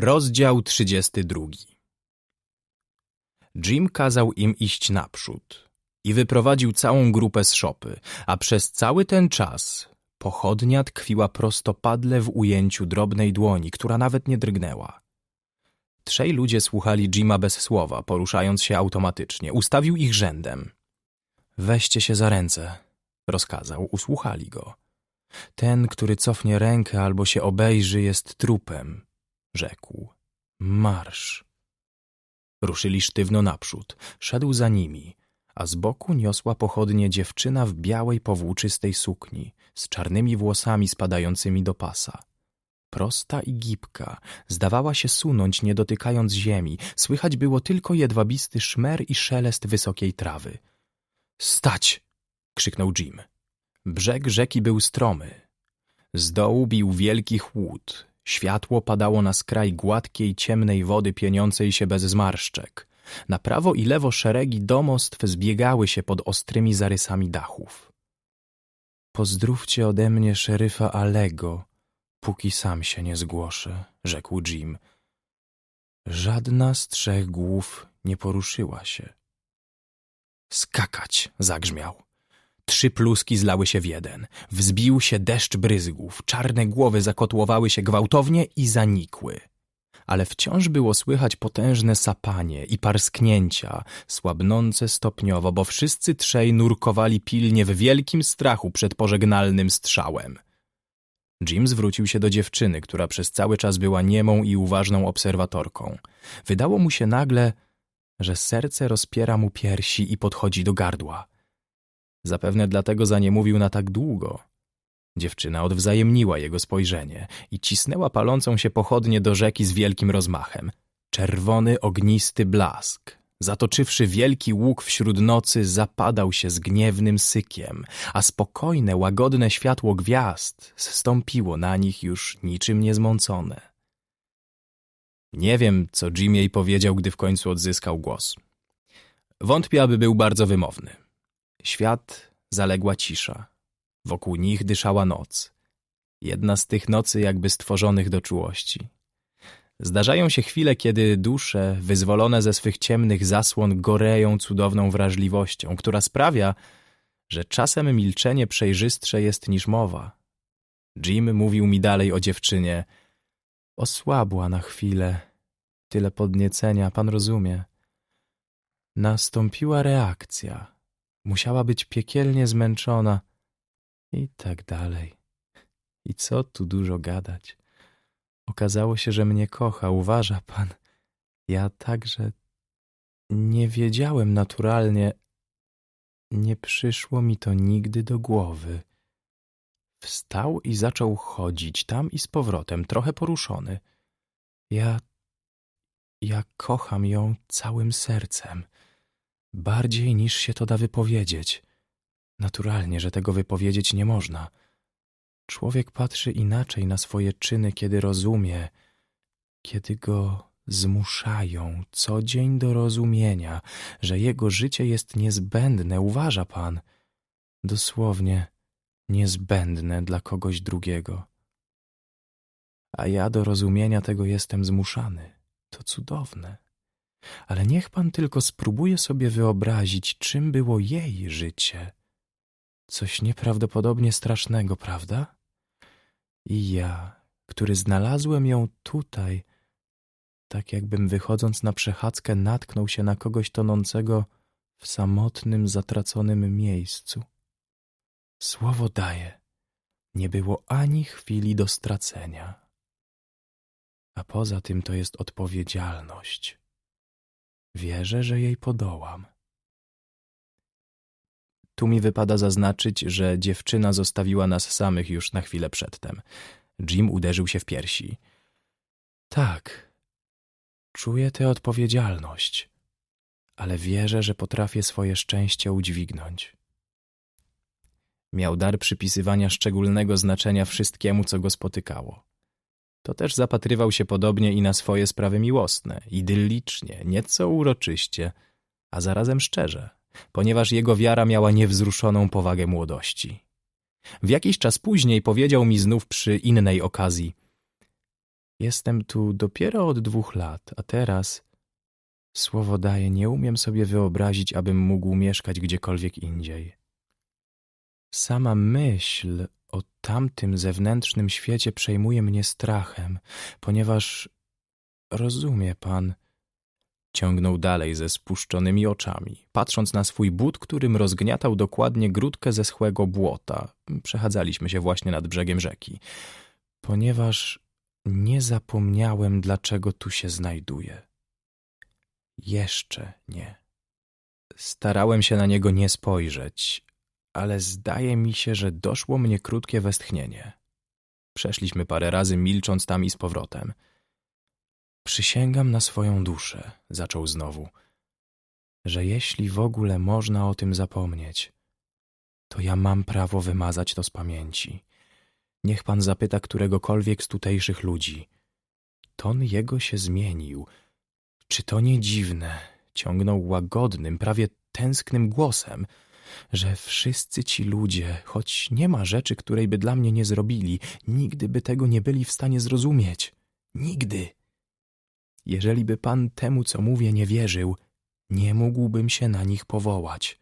Rozdział 32 Jim kazał im iść naprzód i wyprowadził całą grupę z szopy, a przez cały ten czas pochodnia tkwiła prostopadle w ujęciu drobnej dłoni, która nawet nie drgnęła. Trzej ludzie słuchali Jima bez słowa, poruszając się automatycznie. Ustawił ich rzędem. Weźcie się za ręce, rozkazał. Usłuchali go. Ten, który cofnie rękę albo się obejrzy, jest trupem, rzekł. Marsz. Ruszyli sztywno naprzód. Szedł za nimi, a z boku niosła pochodnie dziewczyna w białej powłóczystej sukni, z czarnymi włosami spadającymi do pasa. Prosta i gibka, zdawała się sunąć, nie dotykając ziemi. Słychać było tylko jedwabisty szmer i szelest wysokiej trawy. Stać! krzyknął Jim. Brzeg rzeki był stromy. Z dołu bił wielki chłód. Światło padało na skraj gładkiej, ciemnej wody pieniącej się bez zmarszczek. Na prawo i lewo szeregi domostw zbiegały się pod ostrymi zarysami dachów. Pozdrówcie ode mnie szeryfa Alego, póki sam się nie zgłoszę, rzekł Jim. Żadna z trzech głów nie poruszyła się. Skakać, zagrzmiał. Trzy pluski zlały się w jeden. Wzbił się deszcz bryzgów, czarne głowy zakotłowały się gwałtownie i zanikły. Ale wciąż było słychać potężne sapanie i parsknięcia, słabnące stopniowo, bo wszyscy trzej nurkowali pilnie w wielkim strachu przed pożegnalnym strzałem. Jim zwrócił się do dziewczyny, która przez cały czas była niemą i uważną obserwatorką. Wydało mu się nagle, że serce rozpiera mu piersi i podchodzi do gardła. Zapewne dlatego za nie mówił na tak długo. Dziewczyna odwzajemniła jego spojrzenie i cisnęła palącą się pochodnie do rzeki z wielkim rozmachem. Czerwony, ognisty blask, zatoczywszy wielki łuk wśród nocy, zapadał się z gniewnym sykiem, a spokojne, łagodne światło gwiazd zstąpiło na nich już niczym niezmącone. Nie wiem, co Jim jej powiedział, gdy w końcu odzyskał głos. Wątpię, aby był bardzo wymowny. Świat zaległa cisza. Wokół nich dyszała noc. Jedna z tych nocy jakby stworzonych do czułości. Zdarzają się chwile, kiedy dusze, wyzwolone ze swych ciemnych zasłon, goreją cudowną wrażliwością, która sprawia, że czasem milczenie przejrzystsze jest niż mowa. Jim mówił mi dalej o dziewczynie. Osłabła na chwilę. Tyle podniecenia, pan rozumie. Nastąpiła reakcja. Musiała być piekielnie zmęczona i tak dalej. I co tu dużo gadać. Okazało się, że mnie kocha, uważa pan. Ja także nie wiedziałem naturalnie, nie przyszło mi to nigdy do głowy. Wstał i zaczął chodzić tam i z powrotem, trochę poruszony. Ja, ja kocham ją całym sercem. Bardziej niż się to da wypowiedzieć. Naturalnie, że tego wypowiedzieć nie można. Człowiek patrzy inaczej na swoje czyny, kiedy rozumie, kiedy go zmuszają co dzień do rozumienia, że jego życie jest niezbędne, uważa pan, dosłownie niezbędne dla kogoś drugiego. A ja do rozumienia tego jestem zmuszany. To cudowne. Ale niech pan tylko spróbuje sobie wyobrazić, czym było jej życie. Coś nieprawdopodobnie strasznego, prawda? I ja, który znalazłem ją tutaj, tak jakbym wychodząc na przechadzkę natknął się na kogoś tonącego w samotnym, zatraconym miejscu. Słowo daję, nie było ani chwili do stracenia. A poza tym to jest odpowiedzialność. Wierzę, że jej podołam. Tu mi wypada zaznaczyć, że dziewczyna zostawiła nas samych już na chwilę przedtem. Jim uderzył się w piersi. Tak, czuję tę odpowiedzialność, ale wierzę, że potrafię swoje szczęście udźwignąć. Miał dar przypisywania szczególnego znaczenia wszystkiemu, co go spotykało. To też zapatrywał się podobnie i na swoje sprawy miłosne, idyllicznie, nieco uroczyście, a zarazem szczerze ponieważ jego wiara miała niewzruszoną powagę młodości. W jakiś czas później powiedział mi znów przy innej okazji Jestem tu dopiero od dwóch lat, a teraz, słowo daję, nie umiem sobie wyobrazić, abym mógł mieszkać gdziekolwiek indziej. Sama myśl o tamtym zewnętrznym świecie przejmuje mnie strachem, ponieważ rozumie pan, ciągnął dalej ze spuszczonymi oczami, patrząc na swój but, którym rozgniatał dokładnie grudkę ze schłego błota. Przechadzaliśmy się właśnie nad brzegiem rzeki. Ponieważ nie zapomniałem, dlaczego tu się znajduję. Jeszcze nie. Starałem się na niego nie spojrzeć, ale zdaje mi się, że doszło mnie krótkie westchnienie. Przeszliśmy parę razy, milcząc tam i z powrotem. Przysięgam na swoją duszę, zaczął znowu, że jeśli w ogóle można o tym zapomnieć, to ja mam prawo wymazać to z pamięci. Niech pan zapyta któregokolwiek z tutejszych ludzi. Ton jego się zmienił. Czy to nie dziwne? Ciągnął łagodnym, prawie tęsknym głosem, że wszyscy ci ludzie, choć nie ma rzeczy, której by dla mnie nie zrobili, nigdy by tego nie byli w stanie zrozumieć. Nigdy. Jeżeli by pan temu, co mówię, nie wierzył, nie mógłbym się na nich powołać.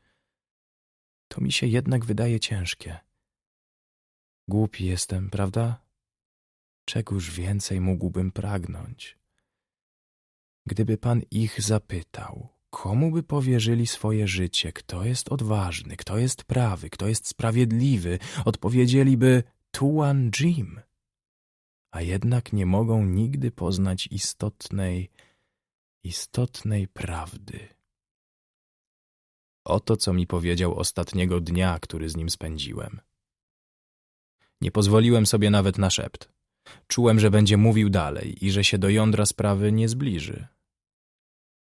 To mi się jednak wydaje ciężkie. Głupi jestem, prawda? Czegoż więcej mógłbym pragnąć? Gdyby pan ich zapytał, komu by powierzyli swoje życie, kto jest odważny, kto jest prawy, kto jest sprawiedliwy, odpowiedzieliby Tuan Jim. A jednak nie mogą nigdy poznać istotnej, istotnej prawdy. Oto co mi powiedział ostatniego dnia, który z nim spędziłem. Nie pozwoliłem sobie nawet na szept. Czułem, że będzie mówił dalej i że się do jądra sprawy nie zbliży.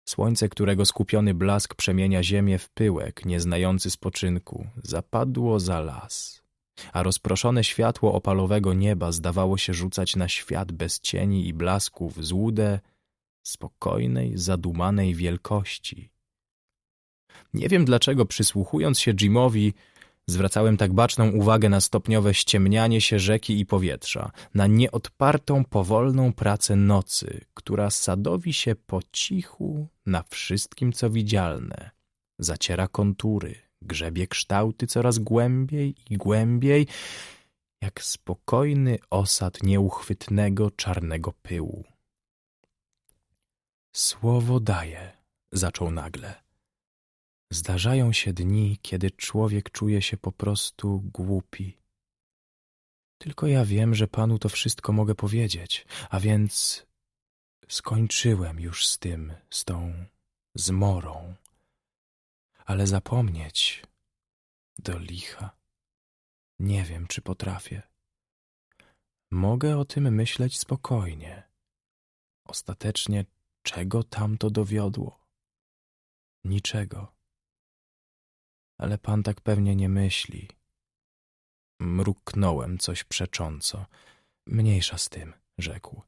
Słońce, którego skupiony blask przemienia ziemię w pyłek, nieznający spoczynku, zapadło za las, a rozproszone światło opalowego nieba zdawało się rzucać na świat bez cieni i blasków złudę spokojnej, zadumanej wielkości. Nie wiem dlaczego, przysłuchując się Jimowi, Zwracałem tak baczną uwagę na stopniowe ściemnianie się rzeki i powietrza, na nieodpartą, powolną pracę nocy, która sadowi się po cichu na wszystkim, co widzialne. Zaciera kontury, grzebie kształty coraz głębiej i głębiej, jak spokojny osad nieuchwytnego czarnego pyłu. Słowo daje, zaczął nagle. Zdarzają się dni, kiedy człowiek czuje się po prostu głupi. Tylko ja wiem, że panu to wszystko mogę powiedzieć, a więc skończyłem już z tym, z tą zmorą. Ale zapomnieć do licha nie wiem, czy potrafię. Mogę o tym myśleć spokojnie. Ostatecznie czego tam to dowiodło? Niczego ale pan tak pewnie nie myśli. Mruknąłem coś przecząco. Mniejsza z tym, rzekł.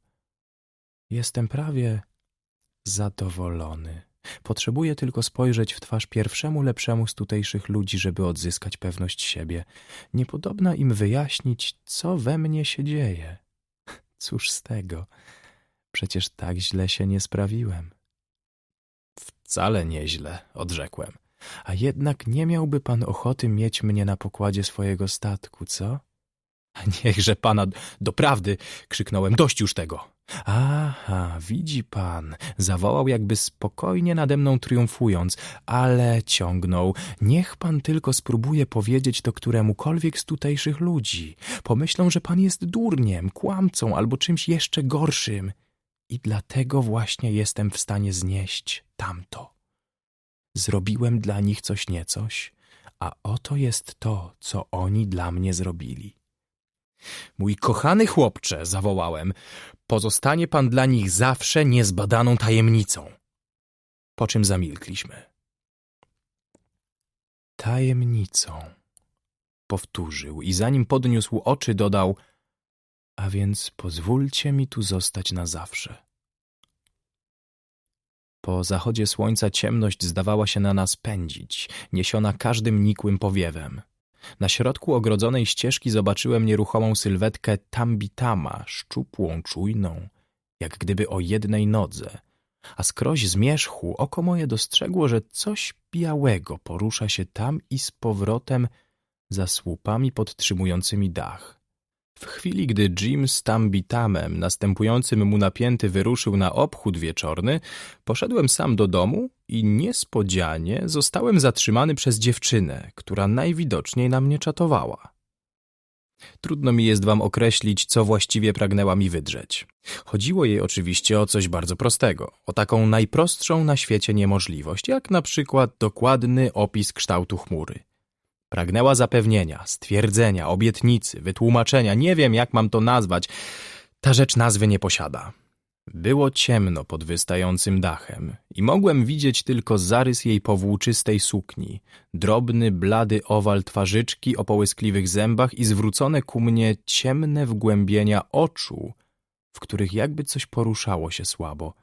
Jestem prawie zadowolony. Potrzebuję tylko spojrzeć w twarz pierwszemu lepszemu z tutejszych ludzi, żeby odzyskać pewność siebie. Niepodobna im wyjaśnić, co we mnie się dzieje. Cóż z tego? Przecież tak źle się nie sprawiłem. Wcale nieźle, odrzekłem. A jednak nie miałby pan ochoty mieć mnie na pokładzie swojego statku, co? Niechże pana doprawdy, krzyknąłem, dość już tego. Aha, widzi pan, zawołał jakby spokojnie nade mną triumfując, ale ciągnął, niech pan tylko spróbuje powiedzieć to któremukolwiek z tutejszych ludzi. Pomyślą, że pan jest durniem, kłamcą albo czymś jeszcze gorszym. I dlatego właśnie jestem w stanie znieść tamto. Zrobiłem dla nich coś niecoś, a oto jest to, co oni dla mnie zrobili. Mój kochany chłopcze, zawołałem, pozostanie pan dla nich zawsze niezbadaną tajemnicą. Po czym zamilkliśmy. Tajemnicą, powtórzył i zanim podniósł oczy, dodał, a więc pozwólcie mi tu zostać na zawsze. Po zachodzie słońca ciemność zdawała się na nas pędzić, niesiona każdym nikłym powiewem. Na środku ogrodzonej ścieżki zobaczyłem nieruchomą sylwetkę Tambitama, szczupłą, czujną, jak gdyby o jednej nodze, a skroś zmierzchu oko moje dostrzegło, że coś białego porusza się tam i z powrotem za słupami podtrzymującymi dach. W chwili, gdy Jim z Tambitamem, następującym mu napięty, wyruszył na obchód wieczorny, poszedłem sam do domu i niespodzianie zostałem zatrzymany przez dziewczynę, która najwidoczniej na mnie czatowała. Trudno mi jest wam określić, co właściwie pragnęła mi wydrzeć. Chodziło jej oczywiście o coś bardzo prostego, o taką najprostszą na świecie niemożliwość, jak na przykład dokładny opis kształtu chmury. Pragnęła zapewnienia, stwierdzenia, obietnicy, wytłumaczenia, nie wiem jak mam to nazwać. Ta rzecz nazwy nie posiada. Było ciemno pod wystającym dachem i mogłem widzieć tylko zarys jej powłóczystej sukni, drobny, blady owal twarzyczki o połyskliwych zębach i zwrócone ku mnie ciemne wgłębienia oczu, w których jakby coś poruszało się słabo.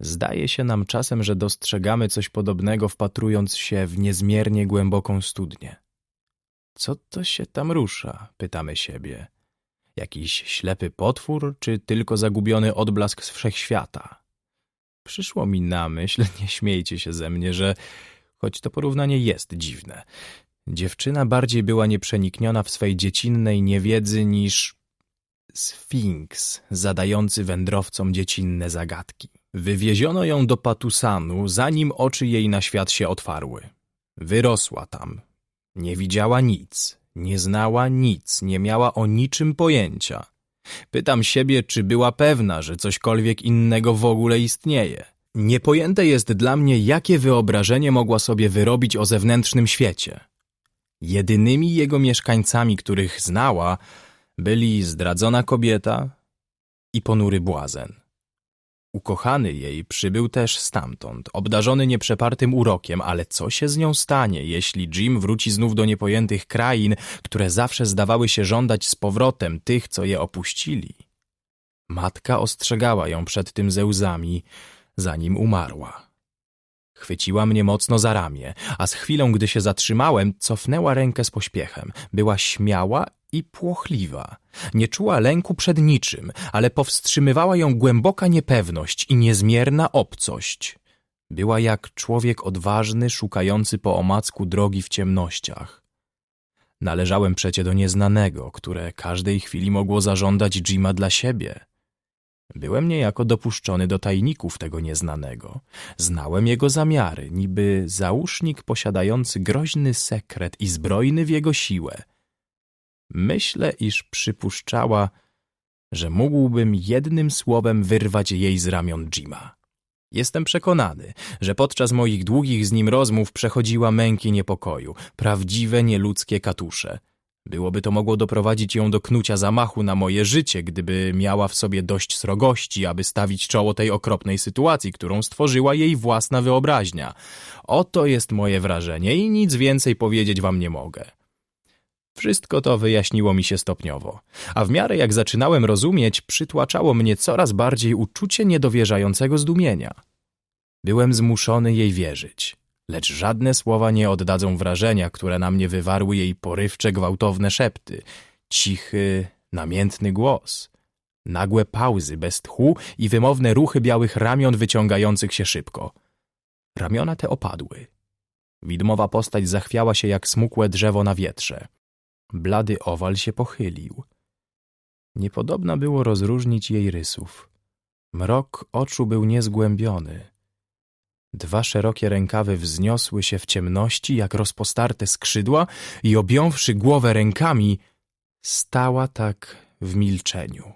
Zdaje się nam czasem, że dostrzegamy coś podobnego, wpatrując się w niezmiernie głęboką studnię. Co to się tam rusza? pytamy siebie. Jakiś ślepy potwór, czy tylko zagubiony odblask z wszechświata? Przyszło mi na myśl, nie śmiejcie się ze mnie, że choć to porównanie jest dziwne, dziewczyna bardziej była nieprzenikniona w swej dziecinnej niewiedzy niż sfinks zadający wędrowcom dziecinne zagadki. Wywieziono ją do Patusanu, zanim oczy jej na świat się otwarły. Wyrosła tam. Nie widziała nic, nie znała nic, nie miała o niczym pojęcia. Pytam siebie, czy była pewna, że cośkolwiek innego w ogóle istnieje. Niepojęte jest dla mnie, jakie wyobrażenie mogła sobie wyrobić o zewnętrznym świecie. Jedynymi jego mieszkańcami, których znała, byli zdradzona kobieta i ponury błazen. Ukochany jej przybył też stamtąd, obdarzony nieprzepartym urokiem, ale co się z nią stanie, jeśli Jim wróci znów do niepojętych krain, które zawsze zdawały się żądać z powrotem tych, co je opuścili? Matka ostrzegała ją przed tym ze łzami, zanim umarła. Chwyciła mnie mocno za ramię, a z chwilą, gdy się zatrzymałem, cofnęła rękę z pośpiechem. Była śmiała i płochliwa. Nie czuła lęku przed niczym, ale powstrzymywała ją głęboka niepewność i niezmierna obcość. Była jak człowiek odważny, szukający po omacku drogi w ciemnościach. Należałem przecie do nieznanego, które każdej chwili mogło zażądać Jima dla siebie. Byłem niejako dopuszczony do tajników tego nieznanego. Znałem jego zamiary, niby załóżnik posiadający groźny sekret i zbrojny w jego siłę – Myślę, iż przypuszczała, że mógłbym jednym słowem wyrwać jej z ramion Jima. Jestem przekonany, że podczas moich długich z nim rozmów przechodziła męki niepokoju, prawdziwe nieludzkie katusze. Byłoby to mogło doprowadzić ją do knucia zamachu na moje życie, gdyby miała w sobie dość srogości, aby stawić czoło tej okropnej sytuacji, którą stworzyła jej własna wyobraźnia. Oto jest moje wrażenie i nic więcej powiedzieć wam nie mogę. Wszystko to wyjaśniło mi się stopniowo, a w miarę jak zaczynałem rozumieć, przytłaczało mnie coraz bardziej uczucie niedowierzającego zdumienia. Byłem zmuszony jej wierzyć, lecz żadne słowa nie oddadzą wrażenia, które na mnie wywarły jej porywcze, gwałtowne szepty, cichy, namiętny głos, nagłe pauzy bez tchu i wymowne ruchy białych ramion wyciągających się szybko. Ramiona te opadły. Widmowa postać zachwiała się jak smukłe drzewo na wietrze. Blady owal się pochylił. Niepodobna było rozróżnić jej rysów. Mrok oczu był niezgłębiony. Dwa szerokie rękawy wzniosły się w ciemności jak rozpostarte skrzydła i objąwszy głowę rękami, stała tak w milczeniu.